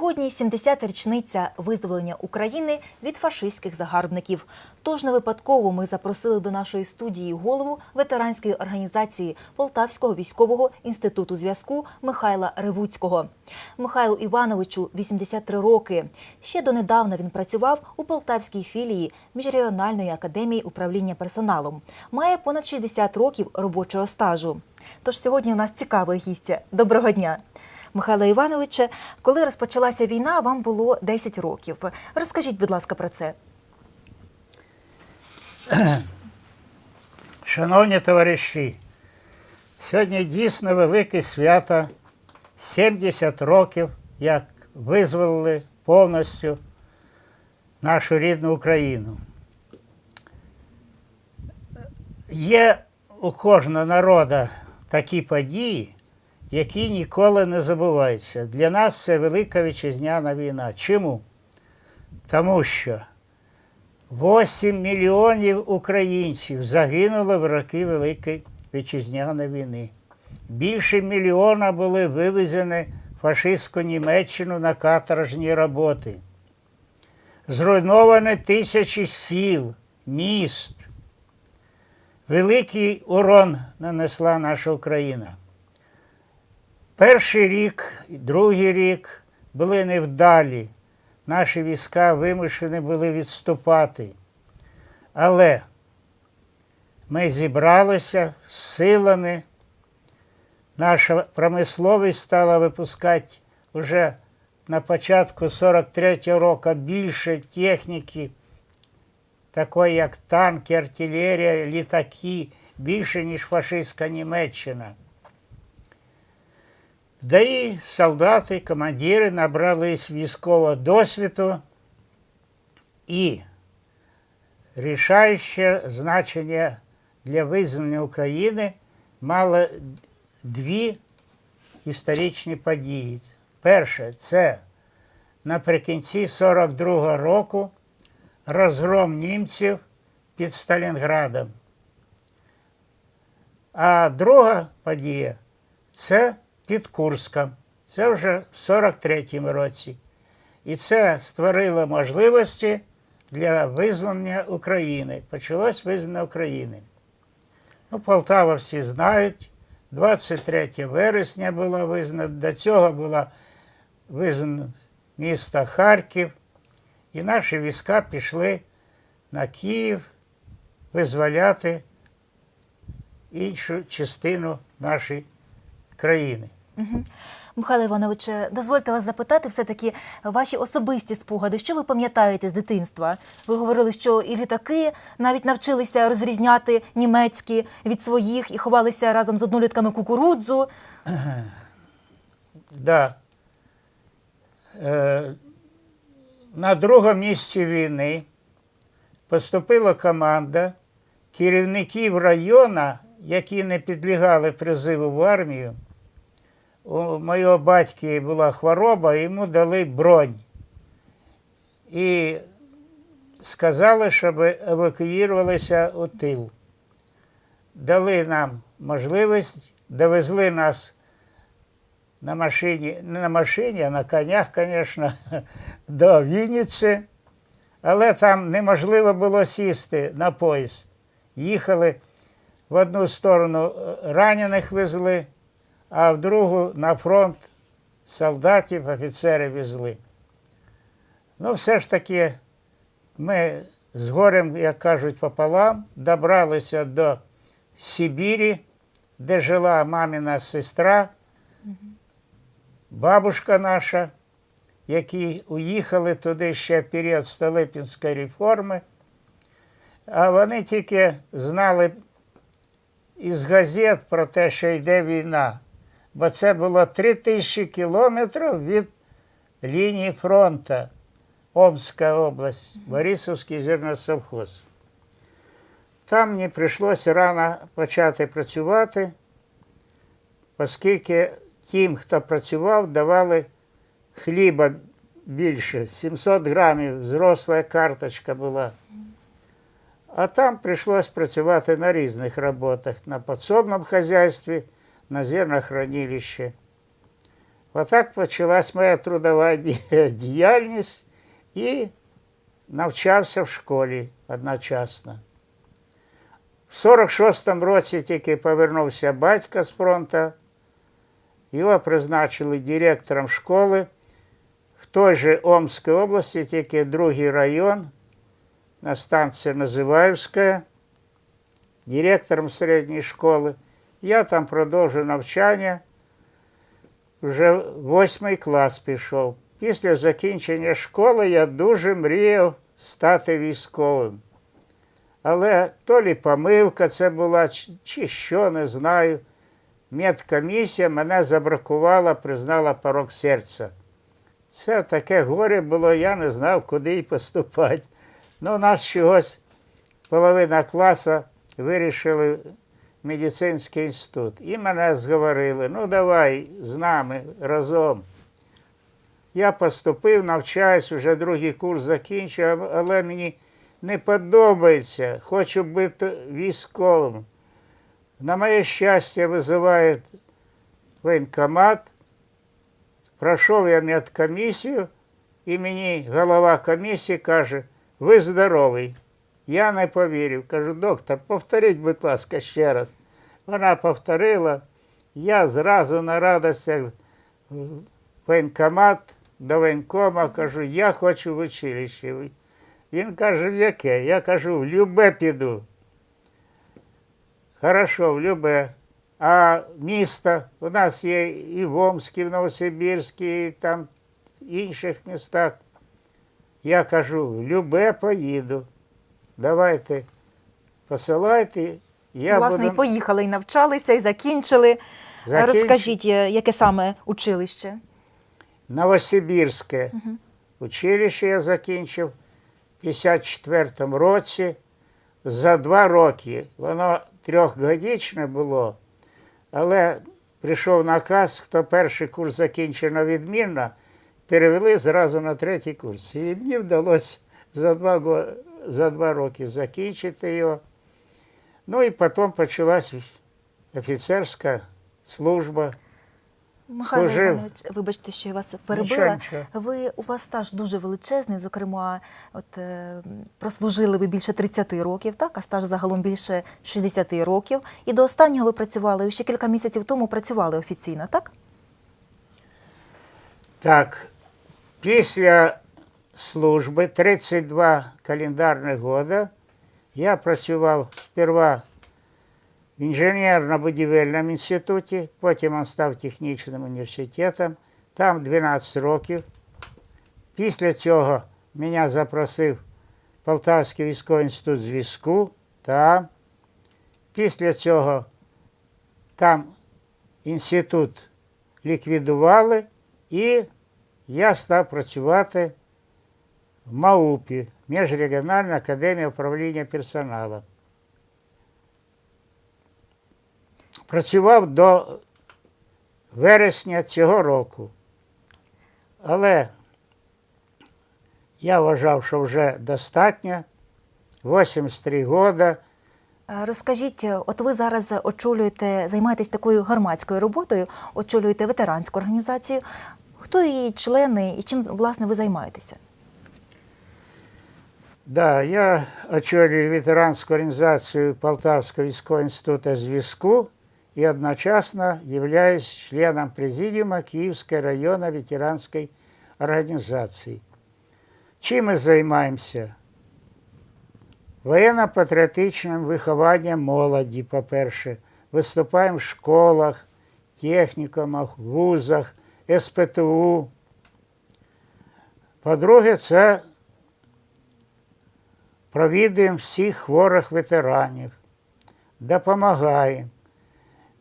Сьогодні 70-та річниця визволення України від фашистських загарбників. Тож не випадково ми запросили до нашої студії голову ветеранської організації Полтавського військового інституту зв'язку Михайла Ревуцького. Михайлу Івановичу 83 роки. Ще донедавна він працював у Полтавській філії Міжрегіональної академії управління персоналом. Має понад 60 років робочого стажу. Тож сьогодні у нас цікавий гість. Доброго дня. Михайло Івановиче, коли розпочалася війна, вам було 10 років. Розкажіть, будь ласка, про це. Шановні товариші, сьогодні дійсно велике свято 70 років, як визволили повністю нашу рідну Україну. Є у кожного народу такі події, які ніколи не забуваються. Для нас це велика вітчизняна війна. Чому? Тому що 8 мільйонів українців загинуло в роки Великої Вітчизняної війни. Більше мільйона були вивезені в фашистську Німеччину на каторжні роботи. Зруйновані тисячі сіл, міст. Великий урон нанесла наша Україна. Перший рік, другий рік були невдалі наші війська вимушені були відступати. Але ми зібралися з силами. Наша промисловість стала випускати вже на початку 43-го року більше техніки, такої як танки, артилерія, літаки, більше, ніж фашистська Німеччина. Да і солдати, командири набрались військового досвіду і рішаюче значення для визволення України мало дві історичні події. Перше, це наприкінці 42-го року розгром німців під Сталінградом. А друга подія це під Курском. Це вже в 43-му році. І це створило можливості для визволення України. Почалось визволення України. Ну, Полтава всі знають. 23 вересня було визнано, до цього було визнано місто Харків. І наші війська пішли на Київ визволяти іншу частину нашої країни. Михайло Івановиче, дозвольте вас запитати все-таки ваші особисті спогади. Що ви пам'ятаєте з дитинства? Ви говорили, що і літаки навіть навчилися розрізняти німецькі від своїх і ховалися разом з однолітками кукурудзу. Да. Е, на другому місці війни поступила команда керівників району, які не підлягали призиву в армію. У моєго батька була хвороба, йому дали бронь. І сказали, щоб евакуювалися у тил. Дали нам можливість, довезли нас на машині, не на машині, а на конях, звісно, до Вінниці. Але там неможливо було сісти на поїзд. Їхали в одну сторону ранених везли, а в другу на фронт солдатів, офіцерів везли. Ну, все ж таки, ми з горем, як кажуть, пополам, добралися до Сибірі, де жила мамина сестра, бабушка наша, які уїхали туди ще період Столипінської реформи. А вони тільки знали із газет про те, що йде війна. Бо це було 3 тисячі кілометрів від лінії фронту. Омська область, Борисовський зерносовхоз. Там мені прийшлося рано почати працювати, оскільки тим, хто працював, давали хліба більше, 700 грамів, зросла карточка була. А там прийшлось працювати на різних роботах, на підсобному хазяйстві, на зернохранилищі. Отак почалась моя трудова ді- діяльність і навчався в школі одночасно. В 46-му році тільки повернувся батько з фронту. Його призначили директором школи в той же Омській області, тільки другий район, на станції Називаївська, директором середньої школи. Я там продовжив навчання, вже восьмий клас пішов. Після закінчення школи я дуже мріяв стати військовим. Але то лі помилка це була, чи- що, не знаю. Медкомісія мене забракувала, признала порок серця. Це таке горе було, я не знав, куди й поступати. Ну, нас чогось половина класу вирішили медицинський інститут. І мене зговорили, ну давай з нами разом. Я поступив, навчаюсь, вже другий курс закінчив, але мені не подобається, хочу бути військовим. На моє щастя, визивають воєнкомат. Пройшов я медкомісію, і мені голова комісії каже, ви здоровий. Я не повірив. Кажу, доктор, повторіть, будь ласка, ще раз. Вона повторила. Я зразу на радостях в воєнкомат до воєнкома кажу, я хочу в училище. Він каже, в яке? Я кажу, в любе піду. Хорошо, в любе. А місто у нас є і в Омській, в Новосибірській, і там в інших містах. Я кажу, в любе поїду. Давайте посилайте. Я Власне, буду і поїхали, і навчалися, і закінчили. Закінч- Розкажіть, е, яке саме училище? Новосибірське училище я закінчив в 54-му році. За два роки. Воно трьохгодічне було, але прийшов наказ, хто перший курс закінчив відмінно, перевели зразу на третій курс. І мені вдалося за два, го- за два роки закінчити його. Ну і потім почалась офіцерська служба. Михайло Служив. Іванович, вибачте, що я вас перебила. Нічого, нічого. Ви у вас стаж дуже величезний. Зокрема, от е, прослужили ви більше 30 років, так а стаж загалом більше 60 років. І до останнього ви працювали ще кілька місяців тому. Працювали офіційно, так? Так, після служби 32 календарних года я працював сперва в інженерно-будівельному інституті, потім він став технічним університетом, там 12 років. Після цього мене запросив Полтавський військовий інститут зв'язку, там. Після цього там інститут ліквідували, і я став працювати в МАУПі, Міжрегіональна академія управління персоналом. Працював до вересня цього року. Але я вважав, що вже достатньо. 83 роки. Розкажіть, от ви зараз очолюєте, займаєтесь такою громадською роботою, очолюєте ветеранську організацію. Хто її члени і чим власне ви займаєтеся? Да, я очолюю ветеранську організацію Полтавського військового інституту зв'язку і одночасно являюсь членом президіума Київської районної ветеранської організації. Чим ми займаємося? Воєнно-патріотичним вихованням молоді, по-перше, виступаємо в школах, технікумах, вузах, СПТУ. По-друге, це провідуємо всіх хворих ветеранів, допомагаємо.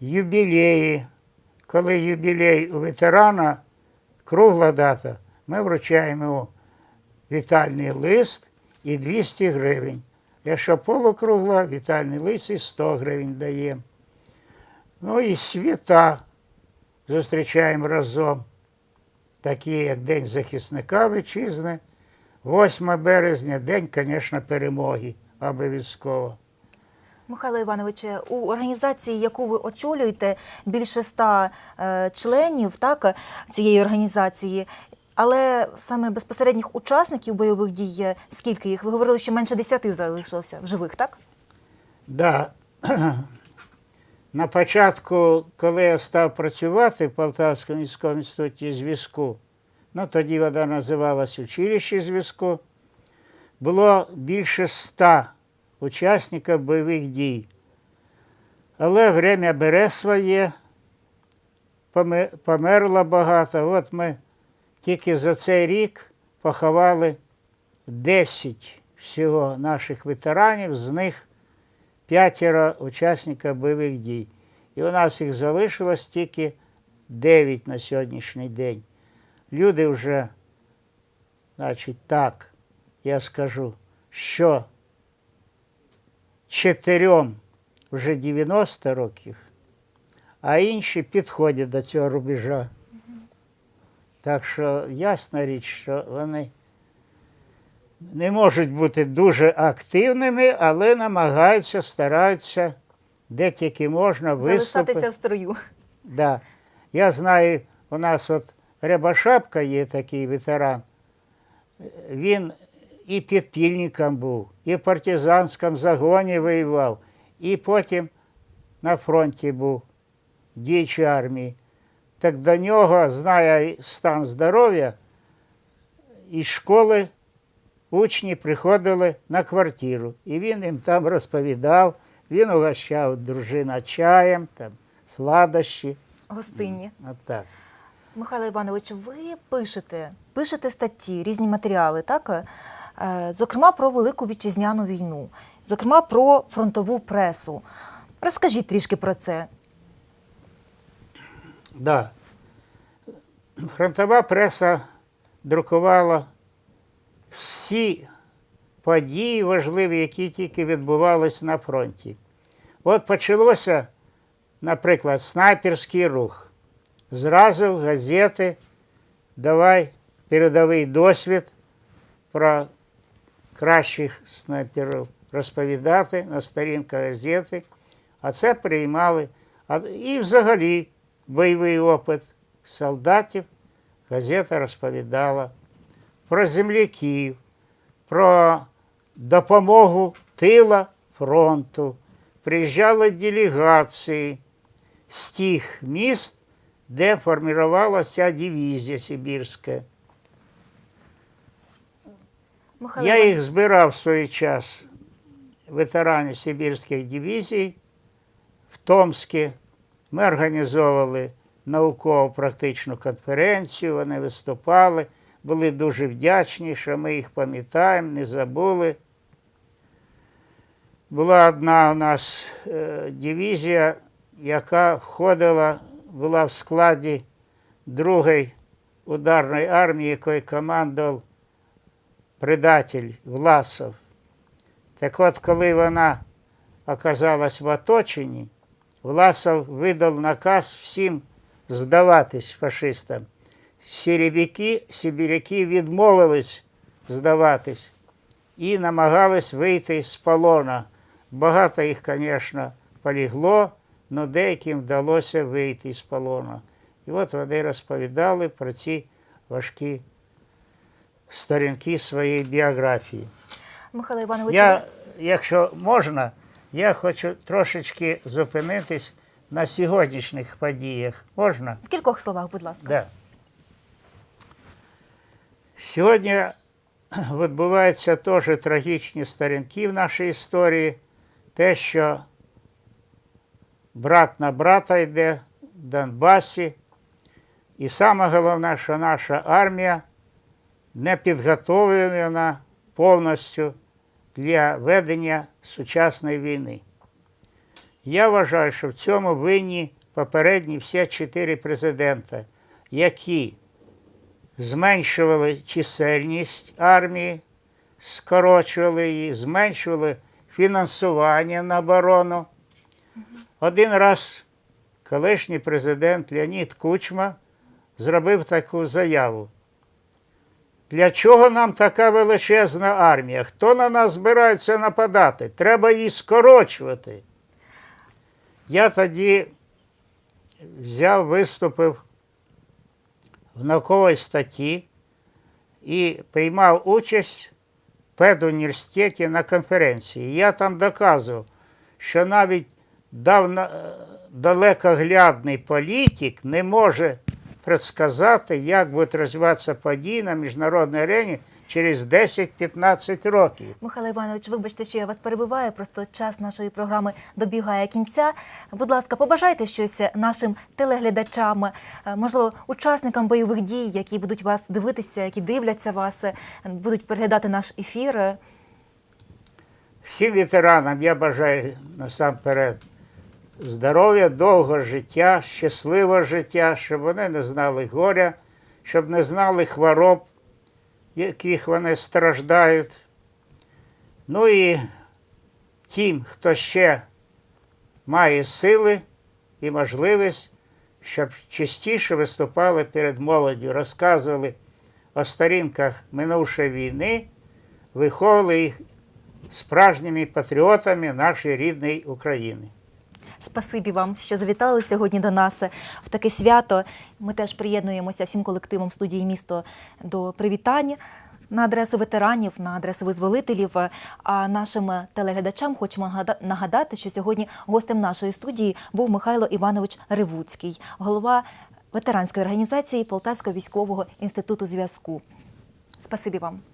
Юбілеї. Коли юбілей у ветерана, кругла дата, ми вручаємо йому вітальний лист і 200 гривень. Якщо полукругла, вітальний лист і 100 гривень даємо. Ну і свята зустрічаємо разом, такі як День захисника вітчизни, 8 березня, день, звісно, перемоги, обов'язково. Михайло Івановиче, у організації, яку ви очолюєте, більше ста е, членів так, цієї організації. Але саме безпосередніх учасників бойових дій, скільки їх? Ви говорили, що менше десяти залишилося в живих, так? Да. На початку, коли я став працювати в Полтавському військовому інституті зв'язку, ну тоді вона називалась училище зв'язку, було більше ста учасників бойових дій. Але время бере своє, померло багато. От ми тільки за цей рік поховали 10 всього наших ветеранів, з них п'ятеро учасників бойових дій. І у нас їх залишилось тільки 9 на сьогоднішній день. Люди вже, значить, так, я скажу, що чотирьом вже 90 років, а інші підходять до цього рубежа. Так що ясна річ, що вони не можуть бути дуже активними, але намагаються, стараються, де тільки можна Залишатися в строю. Да. Я знаю, у нас от Рябошапка є такий ветеран. Він і підпільником був, і в партизанському загоні воював, і потім на фронті був діючій армії. Так до нього, знає стан здоров'я, із школи учні приходили на квартиру. І він їм там розповідав, він угощав дружина чаєм, там, сладощі. Гостинні. От так. Михайло Іванович, ви пишете, пишете статті, різні матеріали, так? Е, Зокрема, про Велику Вітчизняну війну, зокрема про фронтову пресу. Розкажіть трішки про це. Да. Фронтова преса друкувала всі події важливі, які тільки відбувалися на фронті. От почалося, наприклад, снайперський рух. Зразу газети, давай передовий досвід про кращих снайперів розповідати на сторінках газети, а це приймали. А, і взагалі бойовий опит солдатів газета розповідала про земляків, про допомогу тила фронту. Приїжджали делегації з тих міст, Де формувалася дивізія Сибірська. Михайло Я їх збирав в свій час, ветеранів Сибірських дивізій в Томську. Ми організовували науково-практичну конференцію, вони виступали, були дуже вдячні, що ми їх пам'ятаємо, не забули. Була одна у нас е, дивізія, яка входила, була в складі другої ударної армії, якою командував предатель Власов. Так от, коли вона оказалась в оточенні, Власов видав наказ всім здаватись фашистам. Сірібіки, сибіряки відмовились здаватись і намагались вийти з полона. Багато їх, звісно, полігло, але деяким вдалося вийти з полона. І от вони розповідали про ці важкі сторінки своєї біографії. Михайло Іванович, Я, якщо можна, я хочу трошечки зупинитись на сьогоднішніх подіях. Можна? в кількох словах, будь ласка. Да. Сьогодні відбуваються теж трагічні сторінки в нашій історії. Те, що брат на брата йде в Донбасі. І саме головне, що наша армія не підготовлена повністю для ведення сучасної війни. Я вважаю, що в цьому винні попередні всі чотири президента, які зменшували чисельність армії, скорочували її, зменшували фінансування на оборону. Один раз колишній президент Леонід Кучма зробив таку заяву. Для чого нам така величезна армія? Хто на нас збирається нападати? Треба її скорочувати. Я тоді взяв, виступив в науковій статті і приймав участь в педуніверситеті на конференції. Я там доказував, що навіть далекоглядний політик не може предсказати, як будуть розвиватися події на міжнародній арені через 10-15 років. Михайло Іванович, вибачте, що я вас перебиваю. Просто час нашої програми добігає кінця. Будь ласка, побажайте щось нашим телеглядачам, е, можливо, учасникам бойових дій, які будуть вас дивитися, які дивляться вас, е, будуть переглядати наш ефір. Е, Всім ветеранам я бажаю насамперед здоров'я, довгого життя, щасливого життя, щоб вони не знали горя, щоб не знали хвороб, яких вони страждають. Ну і тим, хто ще має сили і можливість, щоб частіше виступали перед молоддю, розказували о сторінках минувшої війни, виховували їх справжніми патріотами нашої рідної України. Спасибі вам, що завітали сьогодні до нас в таке свято. Ми теж приєднуємося всім колективом студії місто до привітань на адресу ветеранів, на адресу визволителів. А нашим телеглядачам хочемо нагадати, що сьогодні гостем нашої студії був Михайло Іванович Ривуцький, голова ветеранської організації Полтавського військового інституту зв'язку. Спасибі вам.